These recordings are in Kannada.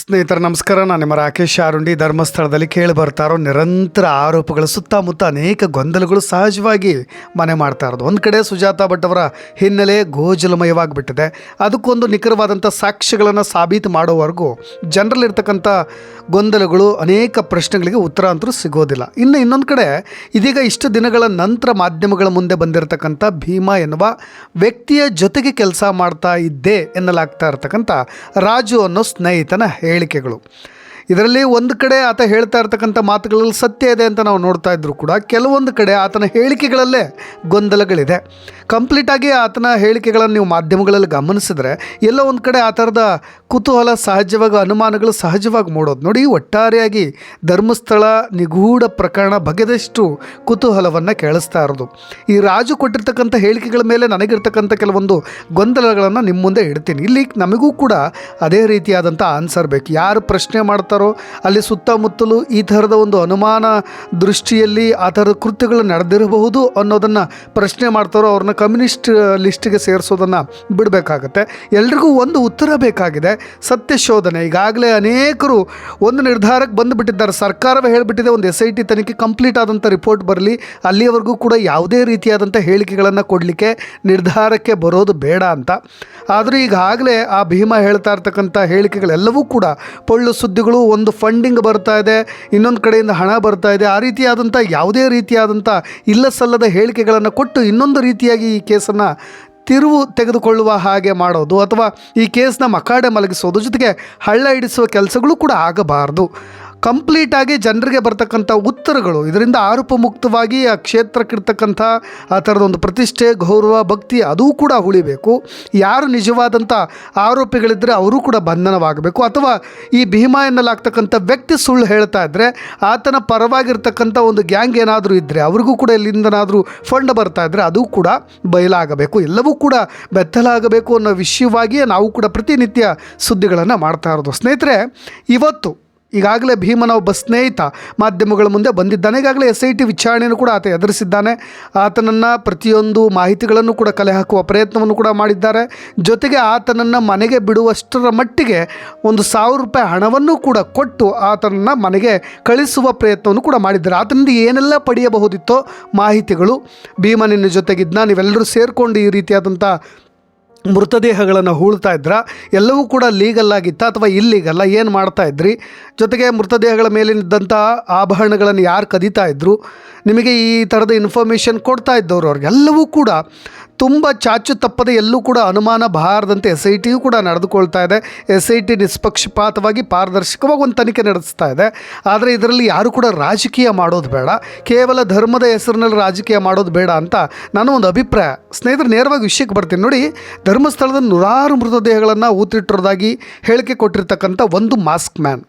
ಸ್ನೇಹಿತರ, ನಮಸ್ಕಾರ. ನಾನು ನಿಮ್ಮ ರಾಕೇಶ್ ಆರುಂಡಿ ಧರ್ಮಸ್ಥಳದಲ್ಲಿ ಕೇಳಿ ಬರ್ತಾರೋ ನಿರಂತರ ಆರೋಪಗಳ ಸುತ್ತಮುತ್ತ ಅನೇಕ ಗೊಂದಲಗಳು ಸಹಜವಾಗಿ ಮನೆ ಮಾಡ್ತಾ ಇರೋದು. ಒಂದು ಕಡೆ ಸುಜಾತ ಭಟ್ ಅವರ ಹಿನ್ನೆಲೆ ಗೋಜಲಮಯವಾಗಿಬಿಟ್ಟಿದೆ. ಅದಕ್ಕೊಂದು ನಿಖರವಾದಂಥ ಸಾಕ್ಷ್ಯಗಳನ್ನು ಸಾಬೀತು ಮಾಡೋವರೆಗೂ ಜನರಲ್ಲಿರ್ತಕ್ಕಂಥ ಗೊಂದಲಗಳು, ಅನೇಕ ಪ್ರಶ್ನೆಗಳಿಗೆ ಉತ್ತರ ಅಂತೂ ಸಿಗೋದಿಲ್ಲ. ಇನ್ನು ಇನ್ನೊಂದು ಕಡೆ, ಇದೀಗ ಇಷ್ಟು ದಿನಗಳ ನಂತರ ಮಾಧ್ಯಮಗಳ ಮುಂದೆ ಬಂದಿರತಕ್ಕಂಥ ಭೀಮಾ ಎನ್ನುವ ವ್ಯಕ್ತಿಯ ಜೊತೆಗೆ ಕೆಲಸ ಮಾಡ್ತಾ ಇದ್ದೆ ಎನ್ನಲಾಗ್ತಾ ಇರ್ತಕ್ಕಂಥ ರಾಜು ಅನ್ನೋ ಸ್ನೇಹಿತನ ಹೇಳಿಕೆಗಳು. ಇದರಲ್ಲಿ ಒಂದು ಕಡೆ ಆತ ಹೇಳ್ತಾ ಇರ್ತಕ್ಕಂಥ ಮಾತುಗಳಲ್ಲಿ ಸತ್ಯ ಇದೆ ಅಂತ ನಾವು ನೋಡ್ತಾ ಇದ್ರು ಕೂಡ ಕೆಲವೊಂದು ಕಡೆ ಆತನ ಹೇಳಿಕೆಗಳಲ್ಲೇ ಗೊಂದಲಗಳಿದೆ. ಕಂಪ್ಲೀಟಾಗಿ ಆತನ ಹೇಳಿಕೆಗಳನ್ನು ನೀವು ಮಾಧ್ಯಮಗಳಲ್ಲಿ ಗಮನಿಸಿದ್ರೆ ಎಲ್ಲೋ ಒಂದು ಕಡೆ ಆ ಥರದ ಕುತೂಹಲ, ಸಹಜವಾಗಿ ಅನುಮಾನಗಳು ಸಹಜವಾಗಿ ಮೂಡೋದು. ನೋಡಿ, ಒಟ್ಟಾರೆಯಾಗಿ ಧರ್ಮಸ್ಥಳ ನಿಗೂಢ ಪ್ರಕರಣ ಬಗೆದಷ್ಟು ಕುತೂಹಲವನ್ನು ಕೇಳಿಸ್ತಾ ಇರೋದು. ಈ ರಾಜು ಕೊಟ್ಟಿರ್ತಕ್ಕಂಥ ಹೇಳಿಕೆಗಳ ಮೇಲೆ ನನಗಿರ್ತಕ್ಕಂಥ ಕೆಲವೊಂದು ಗೊಂದಲಗಳನ್ನು ನಿಮ್ಮ ಮುಂದೆ ಇಡ್ತೀನಿ. ಇಲ್ಲಿ ನಮಗೂ ಕೂಡ ಅದೇ ರೀತಿಯಾದಂಥ ಆನ್ಸರ್ ಬೇಕು. ಯಾರು ಪ್ರಶ್ನೆ ಮಾಡ್ತಾರೋ ಅಲ್ಲಿ ಸುತ್ತಮುತ್ತಲು ಈ ಥರದ ಒಂದು ಅನುಮಾನ ದೃಷ್ಟಿಯಲ್ಲಿ ಆ ಥರದ ಕೃತ್ಯಗಳು ನಡೆದಿರಬಹುದು ಅನ್ನೋದನ್ನು ಪ್ರಶ್ನೆ ಮಾಡ್ತಾರೋ, ಅವ್ರನ್ನ ಕಮ್ಯುನಿಸ್ಟ್ ಲಿಸ್ಟಿಗೆ ಸೇರಿಸೋದನ್ನು ಬಿಡಬೇಕಾಗತ್ತೆ. ಎಲ್ರಿಗೂ ಒಂದು ಉತ್ತರ ಬೇಕಾಗಿದೆ, ಸತ್ಯ ಶೋಧನೆ. ಈಗಾಗಲೇ ಅನೇಕರು ಒಂದು ನಿರ್ಧಾರಕ್ಕೆ ಬಂದುಬಿಟ್ಟಿದ್ದಾರೆ. ಸರ್ಕಾರವೇ ಹೇಳಿಬಿಟ್ಟಿದೆ, ಒಂದು ಎಸ್ ಐ ಟಿ ತನಿಖೆ ಕಂಪ್ಲೀಟ್ ಆದಂಥ ರಿಪೋರ್ಟ್ ಬರಲಿ ಅಲ್ಲಿಯವರೆಗೂ ಕೂಡ ಯಾವುದೇ ರೀತಿಯಾದಂಥ ಹೇಳಿಕೆಗಳನ್ನು ಕೊಡಲಿಕ್ಕೆ ನಿರ್ಧಾರಕ್ಕೆ ಬರೋದು ಬೇಡ ಅಂತ. ಆದರೂ ಈಗಾಗಲೇ ಆ ಭೀಮಾ ಹೇಳ್ತಾ ಇರ್ತಕ್ಕಂಥ ಹೇಳಿಕೆಗಳೆಲ್ಲವೂ ಕೂಡ ಪೊಳ್ಳು ಸುದ್ದಿಗಳು ಒಂದು ಫಂಡಿಂಗ್ ಬರ್ತಾ ಇದೆ, ಇನ್ನೊಂದು ಕಡೆಯಿಂದ ಹಣ ಬರ್ತಾ ಇದೆ, ಆ ರೀತಿಯಾದಂಥ ಯಾವುದೇ ರೀತಿಯಾದಂಥ ಇಲ್ಲ ಸಲ್ಲದ ಹೇಳಿಕೆಗಳನ್ನು ಕೊಟ್ಟು ಇನ್ನೊಂದು ರೀತಿಯಾಗಿ ಈ ಕೇಸನ್ನು ತಿರುವು ತೆಗೆದುಕೊಳ್ಳುವ ಹಾಗೆ ಮಾಡೋದು ಅಥವಾ ಈ ಕೇಸ್ನ ಮಕಾಡೆ ಮಲಗಿಸೋದು, ಜೊತೆಗೆ ಹಳ್ಳ ಹಿಡಿಸುವ ಕೆಲಸಗಳು ಕೂಡ ಆಗಬಾರ್ದು. ಕಂಪ್ಲೀಟಾಗಿ ಜನರಿಗೆ ಬರ್ತಕ್ಕಂಥ ಉತ್ತರಗಳು. ಇದರಿಂದ ಆರೋಪ ಮುಕ್ತವಾಗಿ ಆ ಕ್ಷೇತ್ರಕ್ಕಿರ್ತಕ್ಕಂಥ ಆ ಥರದ ಒಂದು ಪ್ರತಿಷ್ಠೆ, ಗೌರವ, ಭಕ್ತಿ ಅದೂ ಕೂಡ ಉಳಿಬೇಕು. ಯಾರು ನಿಜವಾದಂಥ ಆರೋಪಿಗಳಿದ್ದರೆ ಅವರು ಕೂಡ ಬಂಧನವಾಗಬೇಕು. ಅಥವಾ ಈ ಭೀಮಾ ಎನ್ನಲಾಗ್ತಕ್ಕಂಥ ವ್ಯಕ್ತಿ ಸುಳ್ಳು ಹೇಳ್ತಾ ಇದ್ದರೆ ಆತನ ಪರವಾಗಿರ್ತಕ್ಕಂಥ ಒಂದು ಗ್ಯಾಂಗ್ ಏನಾದರೂ ಇದ್ದರೆ ಅವ್ರಿಗೂ ಕೂಡ ಎಲ್ಲಿಂದನಾದರೂ ಫಂಡ್ ಬರ್ತಾ ಇದ್ದರೆ ಅದು ಕೂಡ ಬಯಲಾಗಬೇಕು. ಎಲ್ಲವೂ ಕೂಡ ಬೆತ್ತಲಾಗಬೇಕು ಅನ್ನೋ ವಿಷಯವಾಗಿಯೇ ನಾವು ಕೂಡ ಪ್ರತಿನಿತ್ಯ ಸುದ್ದಿಗಳನ್ನು ಮಾಡ್ತಾ ಇರೋದು. ಸ್ನೇಹಿತರೆ, ಇವತ್ತು ಈಗಾಗಲೇ ಭೀಮನ ಒಬ್ಬ ಸ್ನೇಹಿತ ಮಾಧ್ಯಮಗಳ ಮುಂದೆ ಬಂದಿದ್ದಾನೆ. ಈಗಾಗಲೇ ಎಸ್ ಐ ಟಿ ವಿಚಾರಣೆಯನ್ನು ಕೂಡ ಆತ ಎದುರಿಸಿದ್ದಾನೆ. ಆತನನ್ನು ಪ್ರತಿಯೊಂದು ಮಾಹಿತಿಗಳನ್ನು ಕೂಡ ಕಲೆ ಹಾಕುವ ಪ್ರಯತ್ನವನ್ನು ಕೂಡ ಮಾಡಿದ್ದಾರೆ. ಜೊತೆಗೆ ಆತನನ್ನು ಮನೆಗೆ ಬಿಡುವಷ್ಟರ ಮಟ್ಟಿಗೆ ಒಂದು ಸಾವಿರ ರೂಪಾಯಿ ಹಣವನ್ನು ಕೂಡ ಕೊಟ್ಟು ಆತನನ್ನು ಮನೆಗೆ ಕಳಿಸುವ ಪ್ರಯತ್ನವನ್ನು ಕೂಡ ಮಾಡಿದ್ದಾರೆ. ಆತನಿಂದ ಏನೆಲ್ಲ ಪಡೆಯಬಹುದಿತ್ತೋ ಮಾಹಿತಿಗಳು ಭೀಮನಿನ ಜೊತೆಗಿದ್ದ ನೀವೆಲ್ಲರೂ ಸೇರಿಕೊಂಡು ಈ ರೀತಿಯಾದಂಥ ಮೃತದೇಹಗಳನ್ನು ಹೂಳ್ತಾ ಇದ್ರ? ಎಲ್ಲವೂ ಕೂಡ ಲೀಗಲ್ ಅಥವಾ ಇಲ್ಲೀಗಲ್ಲ ಏನು ಮಾಡ್ತಾ ಇದ್ರಿ? ಜೊತೆಗೆ ಮೃತದೇಹಗಳ ಮೇಲಿನಿದ್ದಂಥ ಆಭರಣಗಳನ್ನು ಯಾರು ಕದೀತಾ ಇದ್ದರು ನಿಮಗೆ ಈ ಥರದ ಇನ್ಫಾರ್ಮೇಷನ್ ಕೊಡ್ತಾ ಇದ್ದವರು ಅವ್ರಿಗೆಲ್ಲವೂ ಕೂಡ ತುಂಬ ಚಾಚು ತಪ್ಪದೆ ಎಲ್ಲೂ ಕೂಡ ಅನುಮಾನ ಬಾರದಂತೆ ಎಸ್ ಐ ಟಿಯು ಕೂಡ ನಡೆದುಕೊಳ್ತಾ ಇದೆ. ಎಸ್ ಐ ಟಿ ನಿಷ್ಪಕ್ಷಪಾತವಾಗಿ ಪಾರದರ್ಶಕವಾಗಿ ಒಂದು ತನಿಖೆ ನಡೆಸ್ತಾ ಇದೆ. ಆದರೆ ಇದರಲ್ಲಿ ಯಾರು ಕೂಡ ರಾಜಕೀಯ ಮಾಡೋದು ಬೇಡ. ಕೇವಲ ಧರ್ಮದ ಹೆಸರಿನಲ್ಲಿ ರಾಜಕೀಯ ಮಾಡೋದು ಬೇಡ ಅಂತ ನಾನು ಒಂದು ಅಭಿಪ್ರಾಯ. ಸ್ನೇಹಿತರು, ನೇರವಾಗಿ ವಿಷಯಕ್ಕೆ ಬರ್ತೀನಿ. ನೋಡಿ, ಧರ್ಮಸ್ಥಳದ ನೂರಾರು ಮೃತದೇಹಗಳನ್ನು ಊತಿಟ್ಟಿರೋದಾಗಿ ಹೇಳಿಕೆ ಕೊಟ್ಟಿರ್ತಕ್ಕಂಥ ಒಂದು ಮಾಸ್ಕ್ ಮ್ಯಾನ್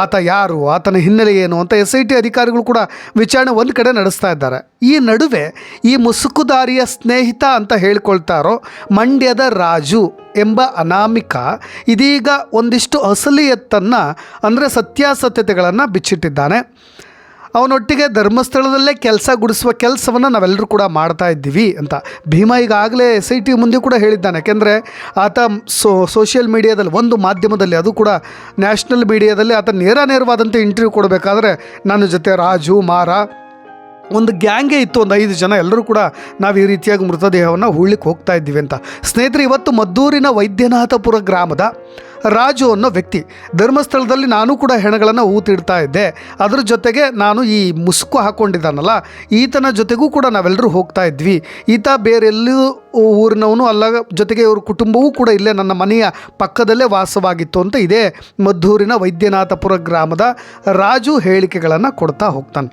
ಆತ ಯಾರು, ಆತನ ಹಿನ್ನೆಲೆ ಏನು ಅಂತ ಎಸ್ ಐ ಟಿ ಅಧಿಕಾರಿಗಳು ಕೂಡ ವಿಚಾರಣೆ ಒಂದು ಕಡೆ ನಡೆಸ್ತಾ ಇದ್ದಾರೆ. ಈ ನಡುವೆ ಈ ಮುಸುಕುದಾರಿಯ ಸ್ನೇಹಿತ ಅಂತ ಹೇಳ್ಕೊಳ್ತಾರೋ ಮಂಡ್ಯದ ರಾಜು ಎಂಬ ಅನಾಮಿಕ ಇದೀಗ ಒಂದಿಷ್ಟು ಅಸಲಿಯತ್ತನ್ನು ಅಂದರೆ ಸತ್ಯಾಸತ್ಯತೆಗಳನ್ನು ಬಿಚ್ಚಿಟ್ಟಿದ್ದಾನೆ. ಅವನೊಟ್ಟಿಗೆ ಧರ್ಮಸ್ಥಳದಲ್ಲೇ ಕೆಲಸ ಗುಡಿಸುವ ಕೆಲಸವನ್ನು ನಾವೆಲ್ಲರೂ ಕೂಡ ಮಾಡ್ತಾ ಇದ್ದೀವಿ ಅಂತ. ಭೀಮಾ ಈಗಾಗಲೇ ಎಸ್ ಐ ಟಿ ಮುಂದೆ ಕೂಡ ಹೇಳಿದ್ದಾನೆ. ಯಾಕೆಂದರೆ ಆತ ಸೋ ಸೋಷಿಯಲ್ ಮೀಡಿಯಾದಲ್ಲಿ ಒಂದು ಮಾಧ್ಯಮದಲ್ಲಿ, ಅದು ಕೂಡ ನ್ಯಾಷನಲ್ ಮೀಡಿಯಾದಲ್ಲಿ ಆತ ನೇರ ನೇರವಾದಂಥ ಇಂಟರ್ವ್ಯೂ ಕೊಡಬೇಕಾದ್ರೆ ನನ್ನ ಜೊತೆ ರಾಜು, ಮಾರ, ಒಂದು ಗ್ಯಾಂಗೇ ಇತ್ತು, ಒಂದು ಐದು ಜನ ಎಲ್ಲರೂ ಕೂಡ ನಾವು ಈ ರೀತಿಯಾಗಿ ಮೃತದೇಹವನ್ನು ಹೂಳ್ಲಿಕ್ಕೆ ಹೋಗ್ತಾ ಇದ್ದೀವಿ ಅಂತ. ಸ್ನೇಹಿತರೆ, ಇವತ್ತು ಮದ್ದೂರಿನ ವೈದ್ಯನಾಥಪುರ ಗ್ರಾಮದ ರಾಜು ಅನ್ನೋ ವ್ಯಕ್ತಿ. ಧರ್ಮಸ್ಥಳದಲ್ಲಿ ನಾನು ಕೂಡ ಹೆಣಗಳನ್ನು ಊತಿಡ್ತಾ ಇದ್ದೆ. ಅದ್ರ ಜೊತೆಗೆ ನಾನು ಈ ಮುಸುಕು ಹಾಕ್ಕೊಂಡಿದ್ದಾನಲ್ಲ ಈತನ ಜೊತೆಗೂ ಕೂಡ ನಾವೆಲ್ಲರೂ ಹೋಗ್ತಾ ಇದ್ವಿ. ಈತ ಬೇರೆಲ್ಲೂ ಊರಿನವನು ಅಲ್ಲ, ಜೊತೆಗೆ ಇವ್ರ ಕುಟುಂಬವೂ ಕೂಡ ಇಲ್ಲೇ ನನ್ನ ಮನೆಯ ಪಕ್ಕದಲ್ಲೇ ವಾಸವಾಗಿತ್ತು ಅಂತ ಇದೆ ಮದ್ದೂರಿನ ವೈದ್ಯನಾಥಪುರ ಗ್ರಾಮದ ರಾಜು ಹೇಳಿಕೆಗಳನ್ನು ಕೊಡ್ತಾ ಹೋಗ್ತಾನೆ.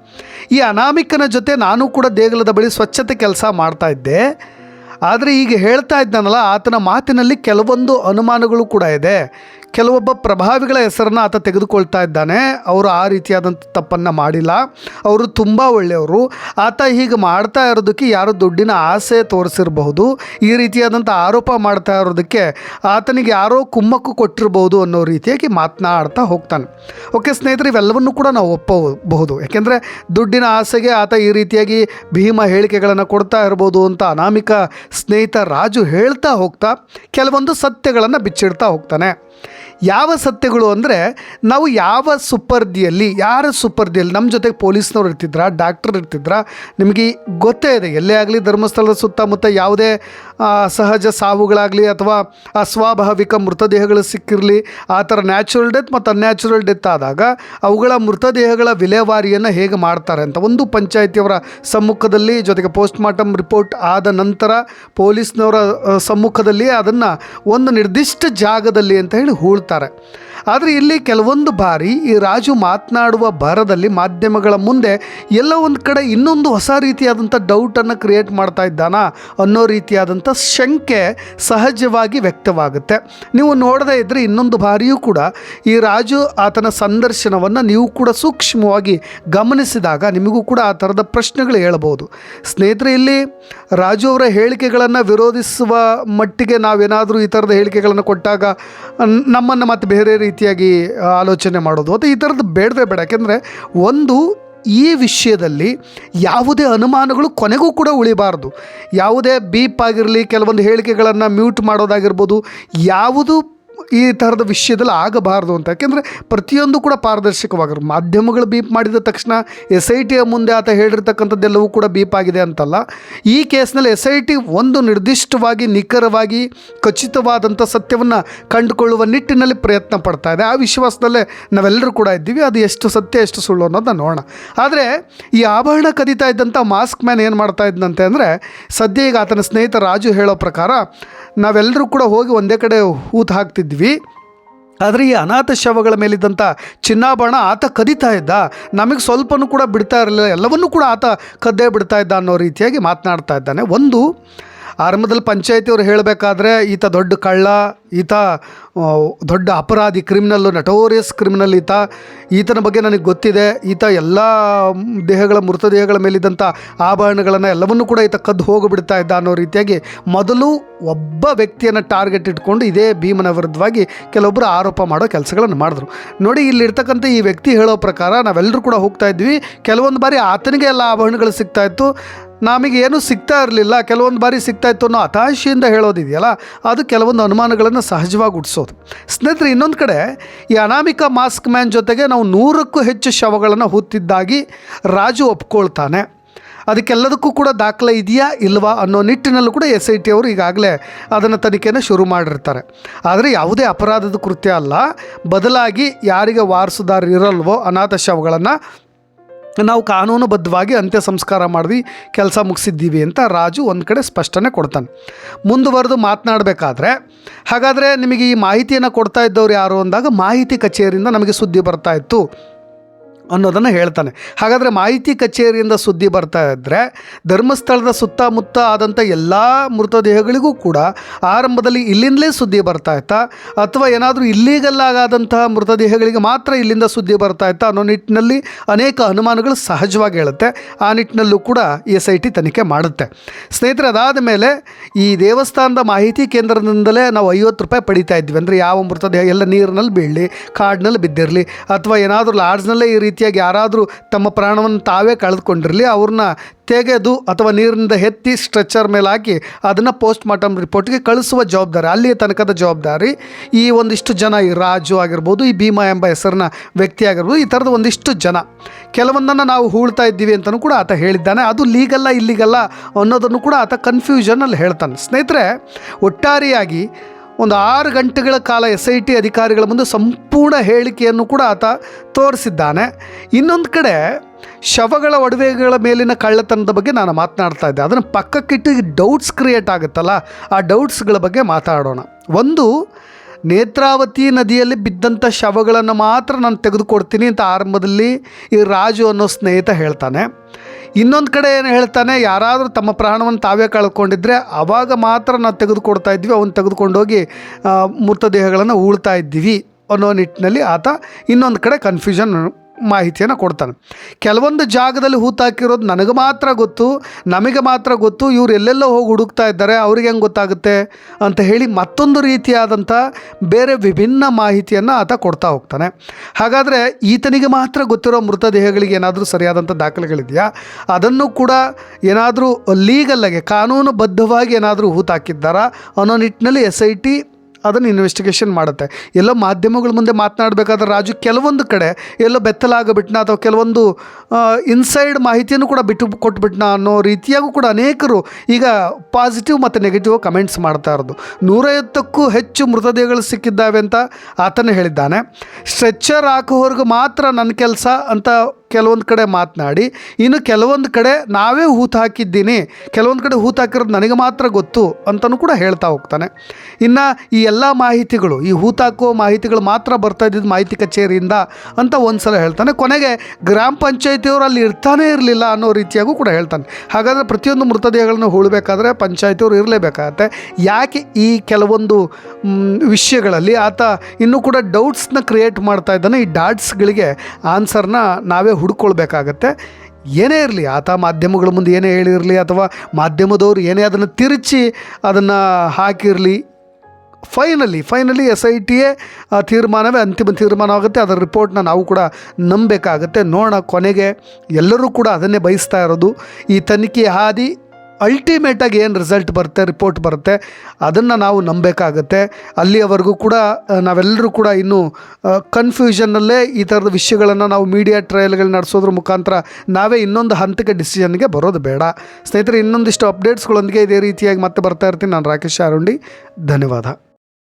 ಈ ಅನಾಮಿಕನ ಜೊತೆ ನಾನು ಕೂಡ ದೇಗುಲದ ಬಳಿ ಸ್ವಚ್ಛತೆ ಕೆಲಸ ಮಾಡ್ತಾ ಇದ್ದೆ. ಆದರೆ ಈಗ ಹೇಳ್ತಾ ಇದ್ದಾನಲ್ಲ ಆತನ ಮಾತಿನಲ್ಲಿ ಕೆಲವೊಂದು ಅನುಮಾನಗಳು ಕೂಡ ಇದೆ. ಕೆಲವೊಬ್ಬ ಪ್ರಭಾವಿಗಳ ಹೆಸರನ್ನು ಆತ ತೆಗೆದುಕೊಳ್ತಾ ಇದ್ದಾನೆ. ಅವರು ಆ ರೀತಿಯಾದಂಥ ತಪ್ಪನ್ನು ಮಾಡಿಲ್ಲ. ಅವರು ತುಂಬ ಒಳ್ಳೆಯವರು. ಆತ ಹೀಗೆ ಮಾಡ್ತಾ ಇರೋದಕ್ಕೆ ಯಾರು ದುಡ್ಡಿನ ಆಸೆ ತೋರಿಸಿರಬಹುದು. ಈ ರೀತಿಯಾದಂಥ ಆರೋಪ ಮಾಡ್ತಾ ಇರೋದಕ್ಕೆ ಆತನಿಗೆ ಯಾರೋ ಕುಮ್ಮಕ್ಕು ಕೊಟ್ಟಿರಬಹುದು ಅನ್ನೋ ರೀತಿಯಾಗಿ ಮಾತನಾಡ್ತಾ ಹೋಗ್ತಾನೆ. ಓಕೆ ಸ್ನೇಹಿತರೆ, ಇವೆಲ್ಲವನ್ನು ಕೂಡ ನಾವು ಒಪ್ಪಬಹುದು. ಯಾಕೆಂದರೆ ದುಡ್ಡಿನ ಆಸೆಗೆ ಆತ ಈ ರೀತಿಯಾಗಿ ಭೀಮ ಹೇಳಿಕೆಗಳನ್ನು ಕೊಡ್ತಾ ಇರ್ಬೋದು ಅಂತ ಅನಾಮಿಕ ಸ್ನೇಹಿತ ರಾಜು ಹೇಳ್ತಾ ಹೋಗ್ತಾ ಕೆಲವೊಂದು ಸತ್ಯಗಳನ್ನು ಬಿಚ್ಚಿಡ್ತಾ ಹೋಗ್ತಾನೆ. ಯಾವ ಸತ್ಯಗಳು ಅಂದರೆ ನಾವು ಯಾವ ಸುಪರ್ದಿಯಲ್ಲಿ, ಯಾರ ಸುಪರ್ದಿಯಲ್ಲಿ ನಮ್ಮ ಜೊತೆಗೆ ಪೊಲೀಸ್ನವ್ರು ಇರ್ತಿದ್ರ, ಡಾಕ್ಟರ್ ಇರ್ತಿದ್ರ, ನಿಮಗೆ ಗೊತ್ತೇ ಇದೆ, ಎಲ್ಲೇ ಆಗಲಿ ಧರ್ಮಸ್ಥಳದ ಸುತ್ತಮುತ್ತ ಯಾವುದೇ ಸಹಜ ಸಾವುಗಳಾಗಲಿ ಅಥವಾ ಅಸ್ವಾಭಾವಿಕ ಮೃತದೇಹಗಳು ಸಿಕ್ಕಿರಲಿ, ಆ ಥರ ನ್ಯಾಚುರಲ್ ಡೆತ್ ಮತ್ತು ಅನ್ಯಾಚುರಲ್ ಡೆತ್ ಆದಾಗ ಅವುಗಳ ಮೃತದೇಹಗಳ ವಿಲೇವಾರಿಯನ್ನು ಹೇಗೆ ಮಾಡ್ತಾರೆ ಅಂತ ಒಂದು ಪಂಚಾಯಿತಿಯವರ ಸಮ್ಮುಖದಲ್ಲಿ ಜೊತೆಗೆ ಪೋಸ್ಟ್ ಮಾರ್ಟಮ್ ರಿಪೋರ್ಟ್ ಆದ ನಂತರ ಪೊಲೀಸ್ನವರ ಸಮ್ಮುಖದಲ್ಲಿ ಅದನ್ನು ಒಂದು ನಿರ್ದಿಷ್ಟ ಜಾಗದಲ್ಲಿ ಅಂತ ಹೇಳಿ ಆದರೆ ಇಲ್ಲಿ ಕೆಲವೊಂದು ಬಾರಿ ಈ ರಾಜು ಮಾತನಾಡುವ ಭಾರದಲ್ಲಿ ಮಾಧ್ಯಮಗಳ ಮುಂದೆ ಎಲ್ಲ ಒಂದು ಕಡೆ ಇನ್ನೊಂದು ಹೊಸ ರೀತಿಯಾದಂಥ ಡೌಟನ್ನು ಕ್ರಿಯೇಟ್ ಮಾಡ್ತಾ ಇದ್ದಾನಾ ಅನ್ನೋ ರೀತಿಯಾದಂಥ ಶಂಕೆ ಸಹಜವಾಗಿ ವ್ಯಕ್ತವಾಗುತ್ತೆ. ನೀವು ನೋಡದೇ ಇದ್ದರೆ ಇನ್ನೊಂದು ಬಾರಿಯೂ ಕೂಡ ಈ ರಾಜು ಆತನ ಸಂದರ್ಶನವನ್ನು ನೀವು ಕೂಡ ಸೂಕ್ಷ್ಮವಾಗಿ ಗಮನಿಸಿದಾಗ ನಿಮಗೂ ಕೂಡ ಆ ಥರದ ಪ್ರಶ್ನೆಗಳು ಹೇಳಬಹುದು. ಸ್ನೇಹಿತರೆ, ಇಲ್ಲಿ ರಾಜು ಅವರ ಹೇಳಿಕೆಗಳನ್ನು ವಿರೋಧಿಸುವ ಮಟ್ಟಿಗೆ ನಾವೇನಾದರೂ ಈ ಥರದ ಹೇಳಿಕೆಗಳನ್ನು ಕೊಟ್ಟಾಗ ನಮ್ಮನ್ನು ಮತ್ತೆ ಬೇರೆ ರೀತಿಯಾಗಿ ಆಲೋಚನೆ ಮಾಡೋದು. ಅಥವಾ ಈ ಥರದ್ದು ಬೇಡದೆ ಬೇಡ. ಯಾಕೆಂದರೆ ಒಂದು, ಈ ವಿಷಯದಲ್ಲಿ ಯಾವುದೇ ಅನುಮಾನಗಳು ಕೊನೆಗೂ ಕೂಡ ಉಳಿಬಾರ್ದು. ಯಾವುದೇ ಬೀಪ್ ಆಗಿರಲಿ, ಕೆಲವೊಂದು ಹೇಳಿಕೆಗಳನ್ನು ಮ್ಯೂಟ್ ಮಾಡೋದಾಗಿರ್ಬೋದು, ಯಾವುದು ಈ ಥರದ ವಿಷಯದಲ್ಲಿ ಆಗಬಾರ್ದು ಅಂತ. ಯಾಕೆಂದರೆ ಪ್ರತಿಯೊಂದು ಕೂಡ ಪಾರದರ್ಶಕವಾಗಿರು, ಮಾಧ್ಯಮಗಳು ಬೀಪ್ ಮಾಡಿದ ತಕ್ಷಣ ಎಸ್ ಐ ಟಿಯ ಮುಂದೆ ಆತ ಹೇಳಿರ್ತಕ್ಕಂಥದ್ದೆಲ್ಲವೂ ಕೂಡ ಬೀಪ್ ಆಗಿದೆ ಅಂತಲ್ಲ. ಈ ಕೇಸ್ನಲ್ಲಿ ಎಸ್ ಐ ಟಿ ಒಂದು ನಿರ್ದಿಷ್ಟವಾಗಿ ನಿಖರವಾಗಿ ಖಚಿತವಾದಂಥ ಸತ್ಯವನ್ನು ಕಂಡುಕೊಳ್ಳುವ ನಿಟ್ಟಿನಲ್ಲಿ ಪ್ರಯತ್ನ ಪಡ್ತಾ ಇದೆ. ಆ ವಿಶ್ವಾಸದಲ್ಲೇ ನಾವೆಲ್ಲರೂ ಕೂಡ ಇದ್ದೀವಿ. ಅದು ಎಷ್ಟು ಸತ್ಯ, ಎಷ್ಟು ಸುಳ್ಳು ಅನ್ನೋದನ್ನ ನೋಡೋಣ. ಆದರೆ ಈ ಆಭರಣ ಕದೀತಾ ಇದ್ದಂಥ ಮಾಸ್ಕ್ ಮ್ಯಾನ್ ಏನು ಮಾಡ್ತಾ ಇದ್ದಂತೆ ಅಂದರೆ, ಸದ್ಯ ಈಗ ಆತನ ಸ್ನೇಹಿತ ರಾಜು ಹೇಳೋ ಪ್ರಕಾರ ನಾವೆಲ್ಲರೂ ಕೂಡ ಹೋಗಿ ಒಂದೇ ಕಡೆ ಊತ ಹಾಕ್ತಿದ್ವಿ. ಆದರೆ ಈ ಅನಾಥ ಶವಗಳ ಮೇಲಿದ್ದಂಥ ಚಿನ್ನಾಭರಣ ಆತ ಕದೀತಾ ಇದ್ದ. ನಮಗೆ ಸ್ವಲ್ಪನೂ ಕೂಡ ಬಿಡ್ತಾ ಇರಲಿಲ್ಲ. ಎಲ್ಲವನ್ನೂ ಕೂಡ ಆತ ಕದ್ದೇ ಬಿಡ್ತಾ ಇದ್ದ ಅನ್ನೋ ರೀತಿಯಾಗಿ ಮಾತನಾಡ್ತಾ ಇದ್ದಾನೆ. ಒಂದು ಆರಂಭದಲ್ಲಿ ಪಂಚಾಯತಿಯವರು ಹೇಳಬೇಕಾದ್ರೆ, ಈತ ದೊಡ್ಡ ಕಳ್ಳ, ಈತ ದೊಡ್ಡ ಅಪರಾಧಿ ಕ್ರಿಮಿನಲ್ಲು ನಟೋರಿಯಸ್ ಕ್ರಿಮಿನಲ್ ಈತ. ಈತನ ಬಗ್ಗೆ ನನಗೆ ಗೊತ್ತಿದೆ. ಈತ ಎಲ್ಲ ದೇಹಗಳ ಮೃತದೇಹಗಳ ಮೇಲಿದ್ದಂಥ ಆಭರಣಗಳನ್ನು ಎಲ್ಲವನ್ನೂ ಕೂಡ ಈತ ಕದ್ದು ಹೋಗಿಬಿಡ್ತಾ ಇದ್ದ ಅನ್ನೋ ರೀತಿಯಾಗಿ ಮೊದಲು ಒಬ್ಬ ವ್ಯಕ್ತಿಯನ್ನು ಟಾರ್ಗೆಟ್ ಇಟ್ಕೊಂಡು ಇದೇ ಭೀಮನ ವಿರುದ್ಧವಾಗಿ ಕೆಲವೊಬ್ಬರು ಆರೋಪ ಮಾಡೋ ಕೆಲಸಗಳನ್ನು ಮಾಡಿದ್ರು. ನೋಡಿ ಇಲ್ಲಿರ್ತಕ್ಕಂಥ ಈ ವ್ಯಕ್ತಿ ಹೇಳೋ ಪ್ರಕಾರ ನಾವೆಲ್ಲರೂ ಕೂಡ ಹೋಗ್ತಾ ಇದ್ವಿ. ಕೆಲವೊಂದು ಬಾರಿ ಆತನಿಗೆ ಎಲ್ಲ ಆಭರಣಗಳು ಸಿಗ್ತಾ ಇತ್ತು. ನಮಗೆ ಏನು ಸಿಗ್ತಾ ಇರಲಿಲ್ಲ, ಕೆಲವೊಂದು ಬಾರಿ ಸಿಗ್ತಾ ಇತ್ತು ಅನ್ನೋ ಹತಾಶೆಯಿಂದ ಹೇಳೋದಿದೆಯಲ್ಲ, ಅದು ಕೆಲವೊಂದು ಅನುಮಾನಗಳನ್ನು ಸಹಜವಾಗಿ ಹುಟ್ಟಿಸೋದು ಸ್ನೇಹಿತರೆ, ಇನ್ನೊಂದು ಕಡೆ ಈ ಅನಾಮಿಕ ಮಾಸ್ಕ್ ಮ್ಯಾನ್ ಜೊತೆಗೆ ನಾವು ನೂರಕ್ಕೂ ಹೆಚ್ಚು ಶವಗಳನ್ನು ಹೂತಿದ್ದಾಗಿ ರಾಜು ಒಪ್ಕೊಳ್ತಾನೆ. ಅದಕ್ಕೆಲ್ಲದಕ್ಕೂ ಕೂಡ ದಾಖಲೆ ಇದೆಯಾ ಇಲ್ವಾ ಅನ್ನೋ ನಿಟ್ಟಿನಲ್ಲೂ ಕೂಡ ಎಸ್ ಐ ಟಿ ಅವರು ಈಗಾಗಲೇ ಅದನ್ನು ತನಿಖೆಯನ್ನು ಶುರು ಮಾಡಿರ್ತಾರೆ. ಆದರೆ ಯಾವುದೇ ಅಪರಾಧದ ಕೃತ್ಯ ಅಲ್ಲ, ಬದಲಾಗಿ ಯಾರಿಗೆ ವಾರಸುದಾರರಿರಲ್ವೋ ಅನಾಥ ಶವಗಳನ್ನು ನಾವು ಕಾನೂನುಬದ್ಧವಾಗಿ ಅಂತ್ಯ ಸಂಸ್ಕಾರ ಮಾಡಿದ್ವಿ ಕೆಲಸ ಮುಗಿಸಿದ್ದೀವಿ ಅಂತ ರಾಜು ಒಂದು ಕಡೆ ಸ್ಪಷ್ಟನೆ ಕೊಡ್ತಾನೆ. ಮುಂದುವರೆದು ಮಾತನಾಡಬೇಕಾದ್ರೆ, ಹಾಗಾದರೆ ನಿಮಗೆ ಈ ಮಾಹಿತಿಯನ್ನು ಕೊಡ್ತಾ ಇದ್ದವ್ರು ಯಾರು ಅಂದಾಗ ಮಾಹಿತಿ ಕಚೇರಿಯಿಂದ ನಮಗೆ ಸುದ್ದಿ ಬರ್ತಾ ಇತ್ತು. ಅನ್ನೋದನ್ನು ಹೇಳ್ತಾನೆ. ಹಾಗಾದರೆ ಮಾಹಿತಿ ಕಚೇರಿಯಿಂದ ಸುದ್ದಿ ಬರ್ತಾ ಇದ್ದರೆ ಧರ್ಮಸ್ಥಳದ ಸುತ್ತಮುತ್ತ ಆದಂಥ ಎಲ್ಲ ಮೃತದೇಹಗಳಿಗೂ ಕೂಡ ಆರಂಭದಲ್ಲಿ ಇಲ್ಲಿಂದಲೇ ಸುದ್ದಿ ಬರ್ತಾ ಇತ್ತಾ? ಅಥವಾ ಏನಾದರೂ ಇಲ್ಲೀಗಲ್ ಆಗಾದಂತಹ ಮೃತದೇಹಗಳಿಗೆ ಮಾತ್ರ ಇಲ್ಲಿಂದ ಸುದ್ದಿ ಬರ್ತಾ ಇತ್ತಾ ಅನ್ನೋ ನಿಟ್ಟಿನಲ್ಲಿ ಅನೇಕ ಅನುಮಾನಗಳು ಸಹಜವಾಗಿ ಹೇಳುತ್ತೆ. ಆ ನಿಟ್ಟಿನಲ್ಲೂ ಕೂಡ ಎಸ್ ಐ ಟಿ ತನಿಖೆ ಮಾಡುತ್ತೆ. ಸ್ನೇಹಿತರೆ, ಅದಾದ ಮೇಲೆ ಈ ದೇವಸ್ಥಾನದ ಮಾಹಿತಿ ಕೇಂದ್ರದಿಂದಲೇ ನಾವು ಐವತ್ತು ರೂಪಾಯಿ ಪಡಿತಾ ಇದ್ವಿ. ಅಂದರೆ ಯಾವ ಮೃತದೇಹ, ಎಲ್ಲ ನೀರಿನಲ್ಲಿ ಬೀಳಲಿ, ಕಾಡಿನಲ್ಲಿ ಬಿದ್ದಿರಲಿ, ಅಥವಾ ಏನಾದರೂ ಲಾಡ್ಜ್ನಲ್ಲೇ ಈ ರೀತಿಯಾಗಿ ಯಾರಾದರೂ ತಮ್ಮ ಪ್ರಾಣವನ್ನು ತಾವೇ ಕಳೆದುಕೊಂಡಿರಲಿ, ಅವ್ರನ್ನ ತೆಗೆದು ಅಥವಾ ನೀರಿನಿಂದ ಎತ್ತಿ ಸ್ಟ್ರೆಚರ್ ಮೇಲೆ ಹಾಕಿ ಅದನ್ನು ಪೋಸ್ಟ್ ಮಾರ್ಟಮ್ ರಿಪೋರ್ಟ್ಗೆ ಕಳಿಸುವ ಜವಾಬ್ದಾರಿ, ಅಲ್ಲಿಯ ತನಕದ ಜವಾಬ್ದಾರಿ. ಈ ಒಂದಿಷ್ಟು ಜನ, ಈ ರಾಜು ಆಗಿರ್ಬೋದು, ಈ ಭೀಮಾ ಎಂಬ ಹೆಸರಿನ ವ್ಯಕ್ತಿ ಆಗಿರ್ಬೋದು, ಈ ಥರದ ಒಂದಿಷ್ಟು ಜನ. ಕೆಲವೊಂದನ್ನು ನಾವು ಹೂಳ್ತಾ ಇದ್ದೀವಿ ಅಂತಲೂ ಕೂಡ ಆತ ಹೇಳಿದ್ದಾನೆ. ಅದು ಲೀಗಲ್ಲ ಇಲ್ಲಿಗಲ್ಲ ಅನ್ನೋದನ್ನು ಕೂಡ ಆತ ಕನ್ಫ್ಯೂಷನಲ್ಲಿ ಹೇಳ್ತಾನೆ. ಸ್ನೇಹಿತರೆ, ಒಟ್ಟಾರೆಯಾಗಿ ಒಂದು ಆರು ಗಂಟೆಗಳ ಕಾಲ ಎಸ್ ಐ ಟಿ ಅಧಿಕಾರಿಗಳ ಮುಂದೆ ಸಂಪೂರ್ಣ ಹೇಳಿಕೆಯನ್ನು ಕೂಡ ಆತ ತೋರಿಸಿದ್ದಾನೆ. ಇನ್ನೊಂದು ಕಡೆ ಶವಗಳ ಒಡವೆಗಳ ಮೇಲಿನ ಕಳ್ಳತನದ ಬಗ್ಗೆ ನಾನು ಮಾತನಾಡ್ತಾ ಇದ್ದೆ. ಅದನ್ನು ಪಕ್ಕಕ್ಕಿಟ್ಟು ಡೌಟ್ಸ್ ಕ್ರಿಯೇಟ್ ಆಗುತ್ತಲ್ಲ, ಆ ಡೌಟ್ಸ್ಗಳ ಬಗ್ಗೆ ಮಾತಾಡೋಣ. ಒಂದು, ನೇತ್ರಾವತಿ ನದಿಯಲ್ಲಿ ಬಿದ್ದಂಥ ಶವಗಳನ್ನು ಮಾತ್ರ ನಾನು ತೆಗೆದುಕೊಡ್ತೀನಿ ಅಂತ ಆರಂಭದಲ್ಲಿ ಈ ರಾಜು ಅನ್ನೋ ಸ್ನೇಹಿತ ಹೇಳ್ತಾನೆ. ಇನ್ನೊಂದು ಕಡೆ ಏನು ಹೇಳ್ತಾನೆ, ಯಾರಾದರೂ ತಮ್ಮ ಪ್ರಾಣವನ್ನು ತಾವೇ ಕಳ್ಕೊಂಡಿದ್ರೆ ಆವಾಗ ಮಾತ್ರ ನಾವು ತೆಗೆದುಕೊಡ್ತಾ ಇದ್ವಿ ಅವನ್ನ ತೆಗೆದುಕೊಂಡೋಗಿ ಮೃತದೇಹಗಳನ್ನು ಉಳ್ತಾ ಇದ್ದೀವಿ ಅನ್ನೋ ನಿಟ್ಟಿನಲ್ಲಿ ಆತ ಇನ್ನೊಂದು ಕಡೆ ಕನ್ಫ್ಯೂಷನ್ ಮಾಹಿತಿಯನ್ನು ಕೊಡ್ತಾನೆ. ಕೆಲವೊಂದು ಜಾಗದಲ್ಲಿ ಹೂತಾಕಿರೋದು ನನಗೆ ಮಾತ್ರ ಗೊತ್ತು, ನಮಗೆ ಮಾತ್ರ ಗೊತ್ತು, ಇವ್ರು ಎಲ್ಲೆಲ್ಲೋ ಹೋಗಿ ಹುಡುಕ್ತಾ ಇದ್ದಾರೆ, ಅವ್ರಿಗೆ ಹೆಂಗೆ ಗೊತ್ತಾಗುತ್ತೆ ಅಂತ ಹೇಳಿ ಮತ್ತೊಂದು ರೀತಿಯಾದಂಥ ಬೇರೆ ವಿಭಿನ್ನ ಮಾಹಿತಿಯನ್ನು ಆತ ಕೊಡ್ತಾ ಹೋಗ್ತಾನೆ. ಹಾಗಾದರೆ ಈತನಿಗೆ ಮಾತ್ರ ಗೊತ್ತಿರೋ ಮೃತದೇಹಗಳಿಗೆ ಏನಾದರೂ ಸರಿಯಾದಂಥ ದಾಖಲೆಗಳಿದೆಯಾ? ಅದನ್ನು ಕೂಡ ಏನಾದರೂ ಲೀಗಲ್ಲಾಗೆ ಕಾನೂನುಬದ್ಧವಾಗಿ ಏನಾದರೂ ಹೂತಾಕಿದ್ದಾರಾ ಅನ್ನೋ ನಿಟ್ಟಿನಲ್ಲಿ ಎಸ್ ಐ ಟಿ ಅದನ್ನು ಇನ್ವೆಸ್ಟಿಗೇಷನ್ ಮಾಡುತ್ತೆ. ಎಲ್ಲೋ ಮಾಧ್ಯಮಗಳ ಮುಂದೆ ಮಾತನಾಡಬೇಕಾದ್ರೆ ರಾಜು ಕೆಲವೊಂದು ಕಡೆ ಎಲ್ಲೋ ಬೆತ್ತಲಾಗಬಿಟ್ನ ಅಥವಾ ಕೆಲವೊಂದು ಇನ್ಸೈಡ್ ಮಾಹಿತಿಯನ್ನು ಕೂಡ ಬಿಟ್ಟು ಕೊಟ್ಬಿಟ್ನ ಅನ್ನೋ ರೀತಿಯಾಗೂ ಕೂಡ ಅನೇಕರು ಈಗ ಪಾಸಿಟಿವ್ ಮತ್ತು ನೆಗೆಟಿವ್ ಕಮೆಂಟ್ಸ್ ಮಾಡ್ತಾ ಇರೋದು. ನೂರೈವತ್ತಕ್ಕೂ ಹೆಚ್ಚು ಮೃತದೇಹಗಳು ಸಿಕ್ಕಿದ್ದಾವೆ ಅಂತ ಆತನೇ ಹೇಳಿದ್ದಾನೆ. ಸ್ಟ್ರೆಚ್ಚರ್ ಹಾಕುವವರೆಗೂ ಮಾತ್ರ ನನ್ನ ಕೆಲಸ ಅಂತ ಕೆಲವೊಂದು ಕಡೆ ಮಾತನಾಡಿ, ಇನ್ನು ಕೆಲವೊಂದು ಕಡೆ ನಾವೇ ಹೂತು ಹಾಕಿದ್ದೀನಿ, ಕೆಲವೊಂದು ಕಡೆ ಹೂತು ಹಾಕಿರೋದು ನನಗೆ ಮಾತ್ರ ಗೊತ್ತು ಅಂತಲೂ ಕೂಡ ಹೇಳ್ತಾ ಹೋಗ್ತಾನೆ. ಇನ್ನು ಈ ಎಲ್ಲ ಮಾಹಿತಿಗಳು, ಈ ಹೂತು ಹಾಕೋ ಮಾಹಿತಿಗಳು ಮಾತ್ರ ಬರ್ತಾ ಇದ್ದಿದ್ದು ಮಾಹಿತಿ ಕಚೇರಿಯಿಂದ ಅಂತ ಒಂದು ಸಲ ಹೇಳ್ತಾನೆ. ಕೊನೆಗೆ ಗ್ರಾಮ ಪಂಚಾಯತಿಯವರು ಅಲ್ಲಿ ಇರ್ತಾನೆ ಇರಲಿಲ್ಲ ಅನ್ನೋ ರೀತಿಯಾಗೂ ಕೂಡ ಹೇಳ್ತಾನೆ. ಹಾಗಾದರೆ ಪ್ರತಿಯೊಂದು ಮೃತದೇಹಗಳನ್ನು ಹೂಳಬೇಕಾದ್ರೆ ಪಂಚಾಯತಿಯವರು ಇರಲೇಬೇಕಾಗತ್ತೆ. ಯಾಕೆ ಈ ಕೆಲವೊಂದು ವಿಷಯಗಳಲ್ಲಿ ಆತ ಇನ್ನೂ ಕೂಡ ಡೌಟ್ಸ್ನ ಕ್ರಿಯೇಟ್ ಮಾಡ್ತಾ ಇದ್ದಾನೆ. ಈ ಡಾಟ್ಸ್ಗಳಿಗೆ ಆನ್ಸರ್ನ ನಾವೇ ಹುಡ್ಕೊಳ್ಬೇಕಾಗತ್ತೆ. ಏನೇ ಇರಲಿ ಆತ ಮಾಧ್ಯಮಗಳ ಮುಂದೆ ಏನೇ ಹೇಳಿರಲಿ ಅಥವಾ ಮಾಧ್ಯಮದವರು ಏನೇ ಅದನ್ನು ತಿರುಚಿ ಅದನ್ನು ಹಾಕಿರಲಿ, ಫೈನಲಿ ಫೈನಲಿ ಎಸ್ ಐ ಟಿಯೇ ತೀರ್ಮಾನವೇ ಅಂತಿಮ ತೀರ್ಮಾನವಾಗುತ್ತೆ. ಅದರ ರಿಪೋರ್ಟ್ನ ನಾವು ಕೂಡ ನಂಬಬೇಕಾಗತ್ತೆ. ನೋಡೋಣ ಕೊನೆಗೆ ಎಲ್ಲರೂ ಕೂಡ ಅದನ್ನೇ ಬಯಸ್ತಾ ಇರೋದು. ಈ ತನಿಖೆ ಹಾದಿ ಅಲ್ಟಿಮೇಟಾಗಿ ಏನು ರಿಸಲ್ಟ್ ಬರುತ್ತೆ ರಿಪೋರ್ಟ್ ಬರುತ್ತೆ, ಅದನ್ನು ನಾವು ನಂಬಬೇಕಾಗತ್ತೆ. ಅಲ್ಲಿಯವರೆಗೂ ಕೂಡ ನಾವೆಲ್ಲರೂ ಕೂಡ ಇನ್ನೂ ಕನ್ಫ್ಯೂಷನ್ನಲ್ಲೇ ಈ ಥರದ ವಿಷಯಗಳನ್ನು ನಾವು ಮೀಡಿಯಾ ಟ್ರಯಲ್ಗಳು ನಡೆಸೋದ್ರ ಮುಖಾಂತರ ನಾವೇ ಇನ್ನೊಂದು ಹಂತಕ್ಕೆ ಡಿಸಿಷನ್ಗೆ ಬರೋದು ಬೇಡ. ಸ್ನೇಹಿತರೆ, ಇನ್ನೊಂದಿಷ್ಟು ಅಪ್ಡೇಟ್ಸ್ಗಳೊಂದಿಗೆ ಇದೇ ರೀತಿಯಾಗಿ ಮತ್ತೆ ಬರ್ತಾ ಇರ್ತೀನಿ. ನಾನು ರಾಕೇಶ್ ಆರುಂಡಿ ಧನ್ಯವಾದ.